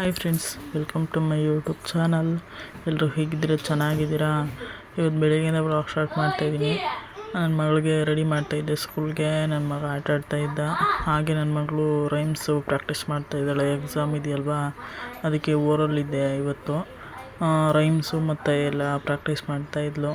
Hi friends welcome to my YouTube channel ಎಲ್ಲರೂ ಹೇಗಿದ್ದೀರಾ? ಚೆನ್ನಾಗಿದ್ದೀರಾ? ಇವತ್ತು ಬೆಳಗ್ಗೆಯಿಂದ ಬ್ಲಾಗ್ ಸ್ಟಾರ್ಟ್ ಮಾಡ್ತಾಯಿದ್ದೀನಿ ನನ್ನ ಮಗಳಿಗೆ ರೆಡಿ ಮಾಡ್ತಾಯಿದ್ದೆ ಸ್ಕೂಲ್ಗೆ ನನ್ನ ಮಗ ಆಟ ಆಡ್ತಾ ಇದ್ದ. ಹಾಗೆ ನನ್ನ ಮಗಳು ರೈಮ್ಸು ಪ್ರಾಕ್ಟೀಸ್ ಮಾಡ್ತಾ ಇದ್ದಾಳೆ. ಎಕ್ಸಾಮ್ ಇದೆಯಲ್ವಾ? ಅದಕ್ಕೆ ಓರಲ್ಲಿದ್ದೆ ಇವತ್ತು. ರೈಮ್ಸು ಮತ್ತು ಎಲ್ಲ ಪ್ರಾಕ್ಟೀಸ್ ಮಾಡ್ತಾ ಇದ್ಲು.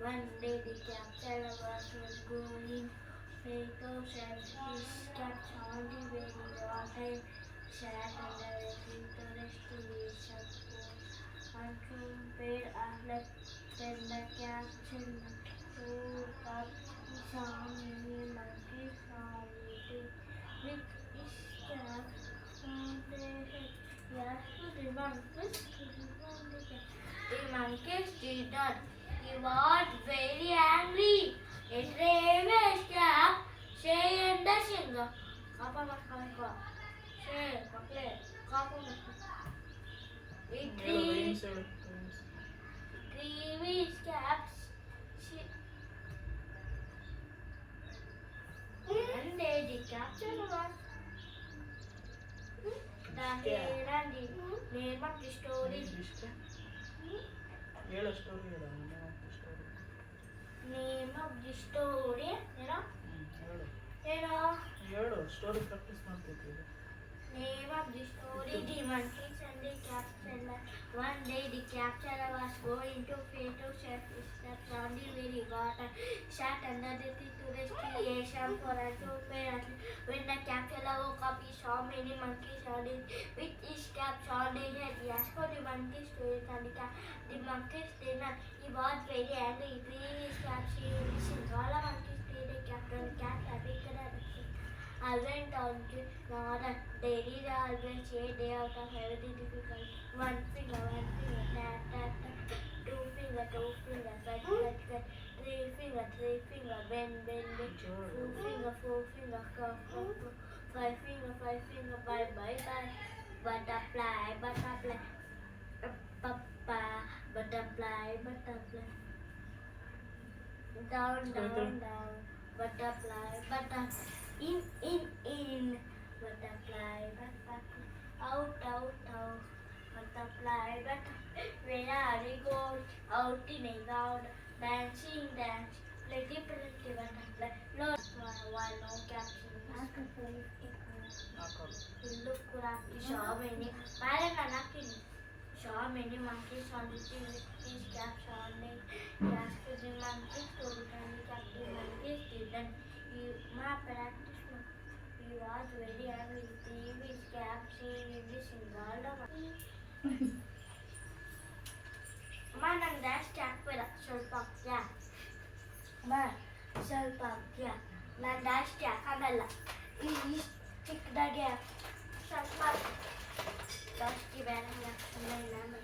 One day the captain of us was going Pecos and he kept haunting where the water sat under a clitoris to reach some one two pair athletes when the captain woke up he saw many monkeys vomiting with his cap on their. He asked to the monkeys to the monkeys. The monkeys He was very angry. It raised cap, say and the singer. Papa, Papa, say, Papa, Papa, It ಹೇಳು reached rhymes ಹೇಳು rhymes Creamy caps. She... One day the captain was the head and the name of the story. ಇಷ್ಟೇ ಹೇಳು story ಹೇಳು story ನೀಮ ಗಿಸ್ಟೋರಿ ಏನೋ? ಏನೋ? ಏಳು story practice ಮಾಡ್ತಿದೀರಾ Name of the story, the monkeys and the captain. One day the captain was going to pay to set his steps on the very water, sat under the tree to destination for a pair. When the captain woke up, he saw many monkeys on it with his caps on their head. He asked for the monkeys to eat and the, the monkeys did not. He was very angry. Threw his caps. He. All the monkeys paid the captain. Cat happy on to Northern. There is always a day out of every difficult. One finger, one finger, tap, tap, tap. Two finger, two finger, cut, cut, cut. Three finger, three finger, bend, bend, bend. Four finger, four finger, cough, cough, cough. Five finger, five finger, bye, bye, bye. Butterfly, butterfly. Papa, butterfly, butterfly. Down, down, down. Butterfly, butterfly. In, in, in. Butterfly, butterfly. Out, out, out. Butterfly, butterfly. Where are you going? Out in a garden. Dancing, dance. Pretty, pretty butterfly. No, why no caption? Around. He saw many. Parang anakin. Saw many monkeys on the with his caps on it. Asked the monkeys to return the cap. Monkeys didn't. My practice, he was very angry. He threw his cap, seeing in the single ಅಮ್ಮ ನಂಗೆ ಜಾಸ್ತಿ ಹಾಕ್ಬೇಡ. ಸ್ವಲ್ಪ ಹಾಕ್ತೀಯಾ? ಅಮ್ಮ ಸ್ವಲ್ಪ ಹಾಕ್ತೀಯಾ? ನಾನು ಜಾಸ್ತಿ ಹಾಕೋದಲ್ಲ ಈ ಇಷ್ಟು ಚಿಕ್ಕದಾಗೆ ಸ್ವಲ್ಪ ಜಾಸ್ತಿ ಬೇರೆ ಸುಮ್ಮನೆ ನಾನು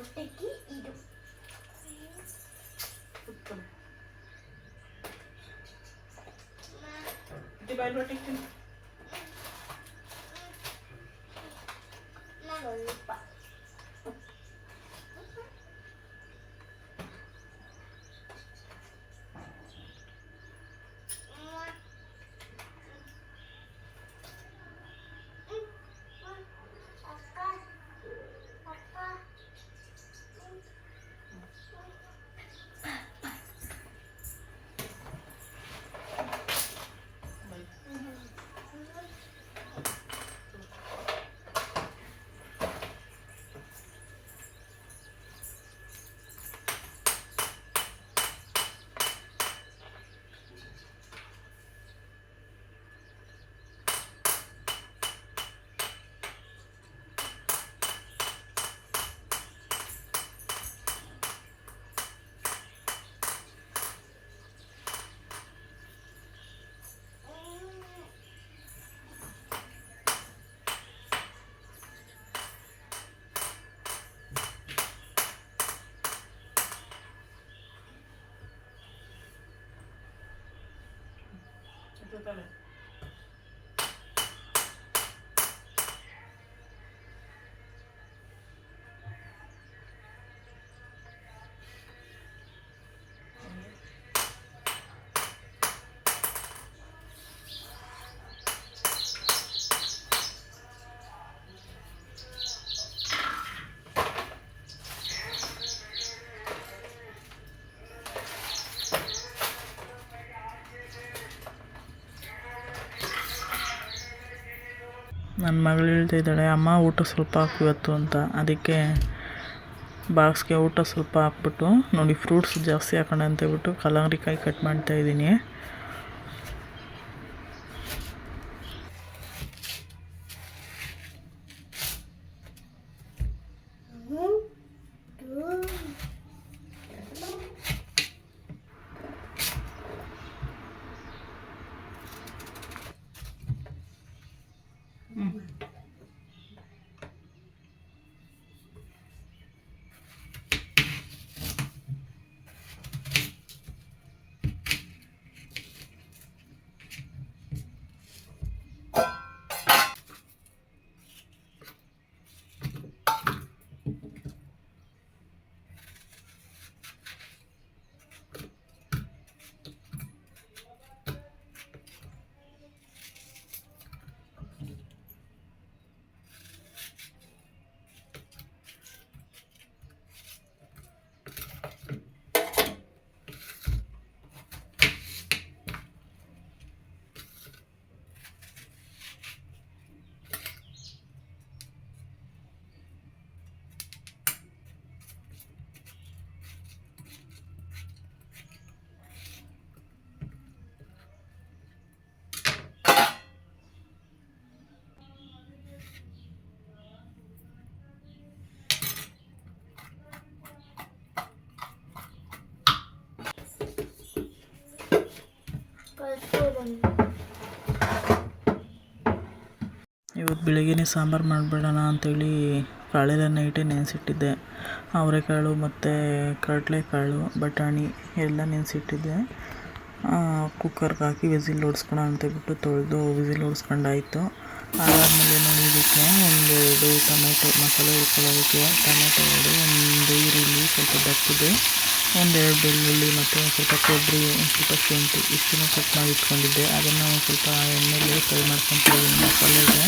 ಮೊಟ್ಟೆಗೆ ಇದು ನಾನು 됐다네. ನನ್ನ ಮಗಳು ಹೇಳ್ತಾ ಇದ್ದಾಳೆ ಅಮ್ಮ, ಊಟ ಸ್ವಲ್ಪ ಹಾಕು ಇವತ್ತು ಅಂತ. ಅದಕ್ಕೆ ಬಾಕ್ಸ್ಗೆ ಊಟ ಸ್ವಲ್ಪ ಹಾಕ್ಬಿಟ್ಟು ನೋಡಿ, ಫ್ರೂಟ್ಸ್ ಜಾಸ್ತಿ ಹಾಕೋಣ ಅಂತೇಳ್ಬಿಟ್ಟು ಹೇಳ್ಬಿಟ್ಟು ಕಲ್ಲಂಗಡಿ ಕಟ್ ಮಾಡ್ತಾ ಬೆಳಿಗ್ಗೆನೇ ಸಾಂಬಾರು ಮಾಡಿಬಿಡೋಣ ಅಂಥೇಳಿ ಕಾಳೆಲ್ಲ ನೈಟೇ ನೆನೆಸಿಟ್ಟಿದ್ದೆ. ಅವರೆಕಾಳು ಮತ್ತು ಕಡಲೆಕಾಳು, ಬಟಾಣಿ ಎಲ್ಲ ನೆನೆಸಿಟ್ಟಿದ್ದೆ. ಕುಕ್ಕರ್ಗೆ ಹಾಕಿ ವಿಸಿಲ್ ಹೊಡ್ಸ್ಕೊಳ ಅಂತೇಳ್ಬಿಟ್ಟು ತೊಳೆದು ವಿಸಿಲ್ ಹೊಡ್ಸ್ಕೊಂಡಾಯಿತು ಅದಾದಮೇಲೆ ನೋಡಿ ಇದಕ್ಕೆ ಒಂದೆರಡು ಟೊಮೆಟೊ ಮಸಾಲೆ ಹುರ್ಕೊಳ್ಳೋದಕ್ಕೆ. ಟೊಮೆಟೊ ಎರಡು, ಒಂದು ಈರುಳ್ಳಿ, ಸ್ವಲ್ಪ ದಪ್ಪದು. ಒಂದೆರಡು ಬೆಳ್ಳುಳ್ಳಿ ಮತ್ತು ಒಂದು ಸ್ವಲ್ಪ ಕೊಬ್ಬರಿ, ಒಂದು ಸ್ವಲ್ಪ ಶುಂಠಿ ಇಷ್ಟನ್ನು ಕಟ್ ಮಾಡಿ ಇಟ್ಕೊಂಡಿದ್ದೆ. ಅದನ್ನು ಒಂದು ಸ್ವಲ್ಪ ಎಣ್ಣೆಲಿ ಫ್ರೈ ಮಾಡ್ಕೊತಾ ಇದ್ದೀನಿ ಮಸಾಲೆಗೆ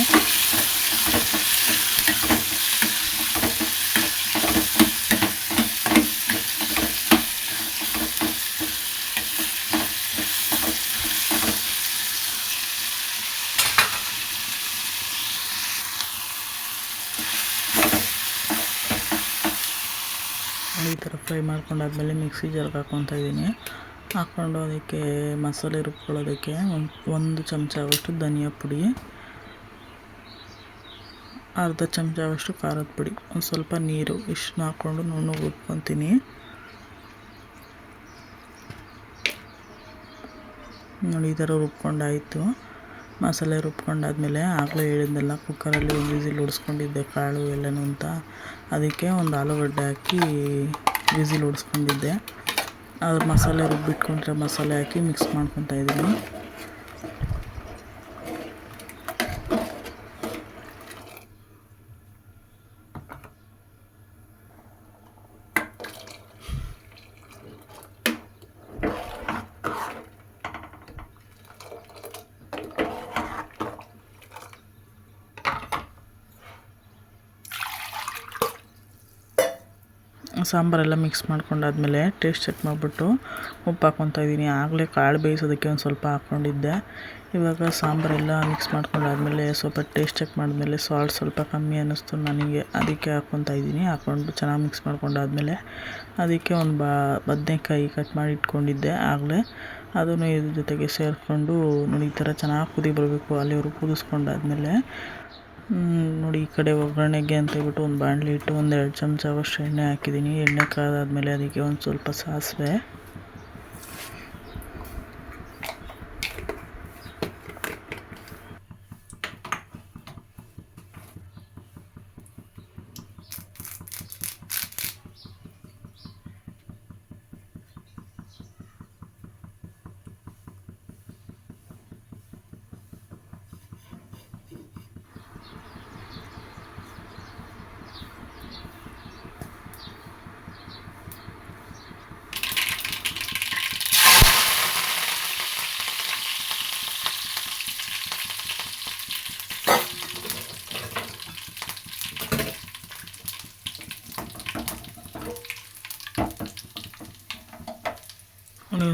ಈ ಥರ ಫ್ರೈ ಮಾಡ್ಕೊಂಡಾದ್ಮೇಲೆ ಮಿಕ್ಸಿ ಜಾರ್ಗೆ ಹಾಕ್ಕೊತಾ ಇದ್ದೀನಿ. ಹಾಕ್ಕೊಂಡು ಅದಕ್ಕೆ ಮಸಾಲೆ ರುಬ್ಕೊಳ್ಳೋದಕ್ಕೆ ಒಂದು ಒಂದು ಚಮಚ ಆಗೋಷ್ಟು ಧನಿಯಾ ಪುಡಿ, ಅರ್ಧ ಚಮಚ ಆಗೋಷ್ಟು ಖಾರದ ಪುಡಿ, ಒಂದು ಸ್ವಲ್ಪ ನೀರು ಇಷ್ಟನ್ನ ಹಾಕ್ಕೊಂಡು ನುಣ್ಣಗೆ ರುಬ್ಕೊತೀನಿ. ನೋಡಿ ಈ ಥರ ರುಬ್ಕೊಂಡಾಯಿತು. ಮಸಾಲೆ ರುಬ್ಕೊಂಡಾದ್ಮೇಲೆ ಆಗಲೇ ಹೇಳಿದ್ನಲ್ಲ ಕುಕ್ಕರಲ್ಲಿ ಒಂದು ವಿಸಿಲ್ ಹೊಡ್ಸ್ಕೊಂಡಿದ್ದೆ ಕಾಳು ಎಲ್ಲನೂ ಅಂತ. ಅದಕ್ಕೆ ಒಂದು ಆಲೂಗಡ್ಡೆ ಹಾಕಿ ವಿಸಿಲ್ ಹೊಡ್ಸ್ಕೊಂಡಿದ್ದೆ ಅದು ಮಸಾಲೆ ರುಬ್ಬಿಟ್ಕೊಂಡ್ರೆ ಮಸಾಲೆ ಹಾಕಿ ಮಿಕ್ಸ್ ಮಾಡ್ಕೊತಾ ಇದ್ದೀನಿ ಸಾಂಬಾರೆಲ್ಲ ಮಿಕ್ಸ್ ಮಾಡ್ಕೊಂಡಾದ್ಮೇಲೆ ಟೇಸ್ಟ್ ಚೆಕ್ ಮಾಡಿಬಿಟ್ಟು ಉಪ್ಪು ಹಾಕ್ಕೊತಾ ಇದ್ದೀನಿ. ಆಗಲೇ ಕಾಳು ಬೇಯಿಸೋದಕ್ಕೆ ಒಂದು ಸ್ವಲ್ಪ ಹಾಕ್ಕೊಂಡಿದ್ದೆ. ಇವಾಗ ಸಾಂಬಾರೆಲ್ಲ ಮಿಕ್ಸ್ ಮಾಡ್ಕೊಂಡಾದ್ಮೇಲೆ ಸ್ವಲ್ಪ ಟೇಸ್ಟ್ ಚೆಕ್ ಮಾಡಿದ್ಮೇಲೆ ಸಾಲ್ಟ್ ಸ್ವಲ್ಪ ಕಮ್ಮಿ ಅನ್ನಿಸ್ತು ನನಗೆ. ಅದಕ್ಕೆ ಹಾಕ್ಕೊತಾ ಇದ್ದೀನಿ. ಹಾಕ್ಕೊಂಡು ಚೆನ್ನಾಗಿ ಮಿಕ್ಸ್ ಮಾಡ್ಕೊಂಡಾದ್ಮೇಲೆ ಅದಕ್ಕೆ ಒಂದು ಬದನೇಕಾಯಿ ಕಟ್ ಮಾಡಿ ಇಟ್ಕೊಂಡಿದ್ದೆ. ಆಗಲೇ ಅದನ್ನು ಇದ್ರ ಜೊತೆಗೆ ಸೇರಿಕೊಂಡು ನೋಡಿ, ಈ ಥರ ಚೆನ್ನಾಗಿ ಕುದಿ ಬರಬೇಕು. ಅಲ್ಲಿವರೆಗೂ ಕುದಿಸ್ಕೊಂಡಾದ್ಮೇಲೆ ನೋಡಿ ಈ ಕಡೆ ಒಗ್ಗರಣೆಗೆ ಅಂತ ಹೇಳ್ಬಿಟ್ಟು ಒಂದು ಬಾಣಲಿ ಇಟ್ಟು ಒಂದು ಎರಡು ಚಮಚ ಅವಷ್ಟು ಎಣ್ಣೆ ಹಾಕಿದ್ದೀನಿ. ಎಣ್ಣೆ ಕಾದಾದ್ಮೇಲೆ ಅದಕ್ಕೆ ಒಂದು ಸ್ವಲ್ಪ ಸಾಸಿವೆ.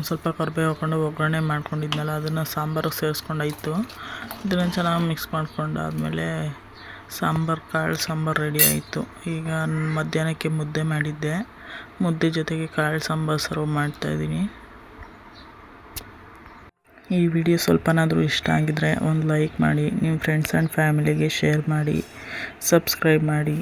ಸ್ವಲ್ಪ ಕರಿಬೇವು ಹಾಕ್ಕೊಂಡು ಒಗ್ಗರಣೆ ಮಾಡ್ಕೊಂಡಿದ್ನಲ್ಲ, ಅದನ್ನು ಸಾಂಬಾರಿಗೆ ಸೇರಿಸ್ಕೊಂಡಾಯಿತು. ಇದನ್ನು ಚೆನ್ನಾಗಿ ಮಿಕ್ಸ್ ಮಾಡ್ಕೊಂಡಾದ್ಮೇಲೆ ಸಾಂಬಾರು, ಕಾಳು ಸಾಂಬಾರು ರೆಡಿ ಆಯಿತು. ಈಗ ಮಧ್ಯಾಹ್ನಕ್ಕೆ ಮುದ್ದೆ ಮಾಡಿದ್ದೆ. ಮುದ್ದೆ ಜೊತೆಗೆ ಕಾಳು ಸಾಂಬಾರು ಸರ್ವ್ ಮಾಡ್ತಾಯಿದ್ದೀನಿ ಈ ವಿಡಿಯೋ ಸ್ವಲ್ಪನಾದರೂ ಇಷ್ಟ ಆಗಿದ್ರೆ ಒಂದು ಲೈಕ್ ಮಾಡಿ ನಿಮ್ಮ ಫ್ರೆಂಡ್ಸ್ ಆ್ಯಂಡ್ ಫ್ಯಾಮಿಲಿಗೆ ಶೇರ್ ಮಾಡಿ ಸಬ್ಸ್ಕ್ರೈಬ್ ಮಾಡಿ.